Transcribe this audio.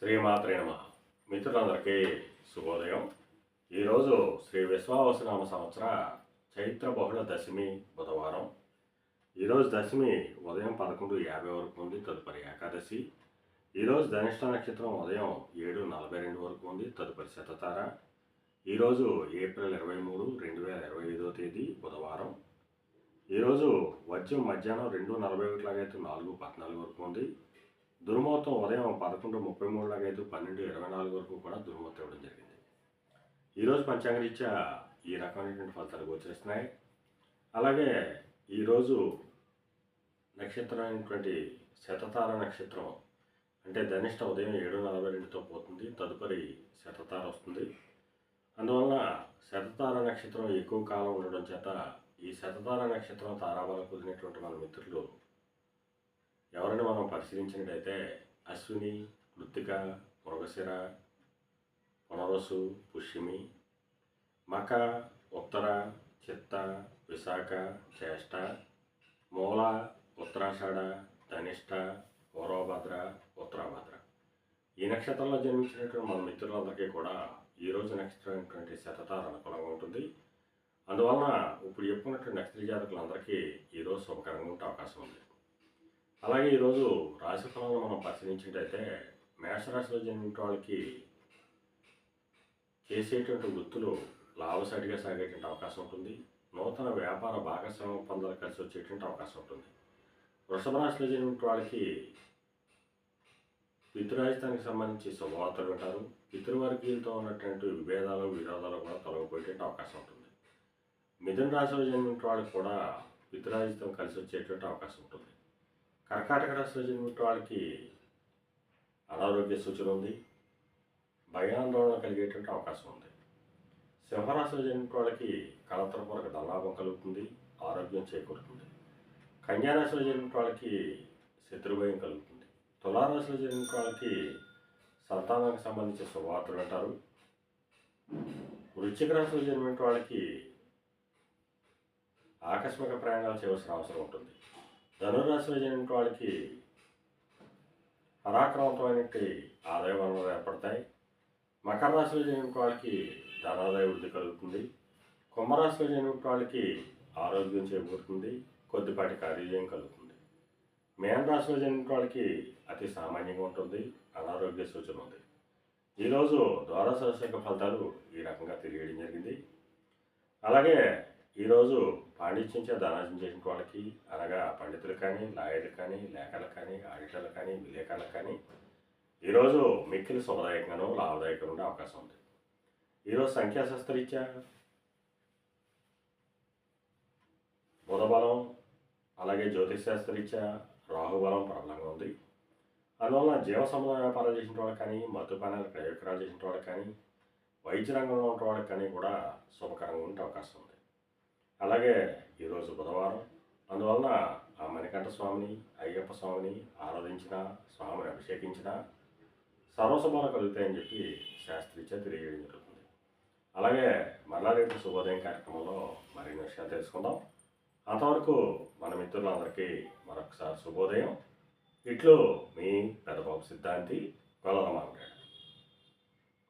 శ్రీమాత్రే నమ. మిత్రులందరికీ శుభోదయం. ఈరోజు శ్రీ విశ్వావసనామ సంవత్సర చైత్ర బహుళ దశమి బుధవారం. ఈరోజు దశమి ఉదయం పదకొండు యాభై వరకు ఉంది తదుపరి ఏకాదశి. ఈరోజు ధనిష్ట నక్షత్రం ఉదయం ఏడు నలభై రెండు వరకు ఉంది తదుపరి శతతార. ఈరోజు ఏప్రిల్ ఇరవై మూడు రెండు వేల ఇరవై ఐదో తేదీ బుధవారం. ఈరోజు వజ్రం మధ్యాహ్నం రెండు నలభై ఒకటిలాగైతే నాలుగు పద్నాలుగు వరకు ఉంది. మొత్తం ఉదయం పదకొండు ముప్పై మూడు లాగైతే పన్నెండు ఇరవై నాలుగు వరకు కూడా దుర్ముహూర్తం ఇవ్వడం జరిగింది. ఈరోజు పంచాంగరీత్యా ఈ రకమైనటువంటి ఫలితాలు గోచరిస్తున్నాయి. అలాగే ఈరోజు నక్షత్రం అయినటువంటి శతతార నక్షత్రం అంటే ధనిష్ట ఉదయం ఏడు నలభై రెండుతో పోతుంది తదుపరి శతతార వస్తుంది. అందువలన శతతార నక్షత్రం ఎక్కువ కాలం ఉండడం చేత ఈ శతతార నక్షత్రం తారాబల కుదిరినటువంటి మన మిత్రులు ఎవరిని మనం పరిశీలించినట్టయితే అశ్విని కృత్తిక మృగశిర పునరసు పుష్యమి మక ఉత్తర చిత్త విశాఖ జ్యేష్ఠ మూల ఉత్తరాషాఢ ధనిష్ట పూర్వభద్ర ఉత్తరాభద్ర. ఈ నక్షత్రంలో జన్మించినటువంటి మన మిత్రులందరికీ కూడా ఈ రోజు నక్షత్రం శతతార అనుకూలంగా ఉంటుంది. అందువలన ఇప్పుడు చెప్పుకున్నటువంటి నక్షత్ర జాతకులందరికీ ఈరోజు శుభకరంగా ఉండే అవకాశం ఉంది అలాగే ఈరోజు రాశి ఫలంలో మనం పరిశీలించినట్టయితే మేషరాశిలో జన్మించిన వాళ్ళకి చేసేటువంటి వృత్తులు లాభసాటిగా సాగేటువంటి అవకాశం ఉంటుంది. నూతన వ్యాపార భాగస్వామ్య ఒప్పందాలు కలిసి వచ్చేటువంటి అవకాశం ఉంటుంది. వృషభ రాశిలో జన్మించిన వాళ్ళకి పితృరాజధానికి సంబంధించి శుభవార్తలు వింటారు. పితృవర్గీయులతో ఉన్నటువంటి విభేదాలు విరోధాలు కూడా తొలగిపోయేటువంటి అవకాశం ఉంటుంది. మిథున రాశిలో జన్మించిన వాళ్ళకి కూడా పితృరాజితం కలిసి వచ్చేటువంటి అవకాశం ఉంటుంది. కర్కాటక రాశిలో జన్మించిన వాళ్ళకి అనారోగ్య సూచన ఉంది. భయాందోళన కలిగేటువంటి అవకాశం ఉంది. సింహరాశిలో జన్మించిన వాళ్ళకి కలతరపూర్వక ధనలాభం కలుగుతుంది ఆరోగ్యం చేకూరుతుంది. కన్యారాశిలో జరిగిన వాళ్ళకి శత్రుభయం కలుగుతుంది. తులారాశిలో జరిగిన వాళ్ళకి సంతానానికి సంబంధించిన శుభవార్తలు అంటారు. వృశ్చిక రాశిలో జరిగిన వాళ్ళకి ఆకస్మిక ప్రయాణాలు చేయవలసిన అవసరం ఉంటుంది. ధనురాశి జన్మించిన వాళ్ళకి పరాక్రమవంతమైనటువంటి ఆదాయ వనరులు ఏర్పడతాయి. మకర రాశిలో జన్మించిన వాళ్ళకి ధనాదాయ వృద్ధి కలుగుతుంది. కుంభరాశిలో జన్మించిన వాళ్ళకి ఆరోగ్యం చేకూరుతుంది. కొద్దిపాటి కార్యజయం కలుగుతుంది. మేన రాశిలో జన్మించిన వాళ్ళకి అతి సామాన్యంగా ఉంటుంది. అనారోగ్య సూచన ఉంది. ఈరోజు ద్వాదశ రాశి యొక్క ఫలితాలు ఈ రకంగా తెలియడం జరిగింది. అలాగే ఈరోజు పాండిత్యం చేత ధనార్జన చేసిన వాళ్ళకి అనగా పండితులు కానీ లాయర్లు కానీ లేఖలు కానీ ఆడిటర్లు కానీ విలేకరులు కానీ ఈరోజు మిక్కిలి శుభదాయకంగానూ లాభదాయకంగా ఉండే అవకాశం ఉంది. ఈరోజు సంఖ్యాశాస్త్రరీత్యా బుధబలం అలాగే జ్యోతిషశాస్త్రరీత్యా రాహుబలం ప్రబలంగా ఉంది. అందువల్ల జీవ సముదాయ వ్యాపారాలు చేసిన వాళ్ళు కానీ మద్యపానాలు ప్రయోగకరాలు చేసిన వాళ్ళకి కానీ వైద్య రంగంలో ఉన్న వాళ్ళకి కానీ కూడా శుభకరంగా ఉండే అవకాశం ఉంది. అలాగే ఈరోజు బుధవారం. అందువలన ఆ మణికంఠ స్వామిని అయ్యప్ప స్వామిని ఆరాధించిన స్వామిని అభిషేకించిన సర్వశుభాలు కలుగుతాయని చెప్పి శాస్త్రీచే తెలియజేయడం జరుగుతుంది. అలాగే మరలా రేపు శుభోదయం కార్యక్రమంలో మరిన్ని విషయాలు తెలుసుకుందాం. అంతవరకు మన మిత్రులందరికీ మరొకసారి శుభోదయం. ఇట్లు మీ పెద్దబాబు సిద్ధాంతి గొల్లల మామిడాడు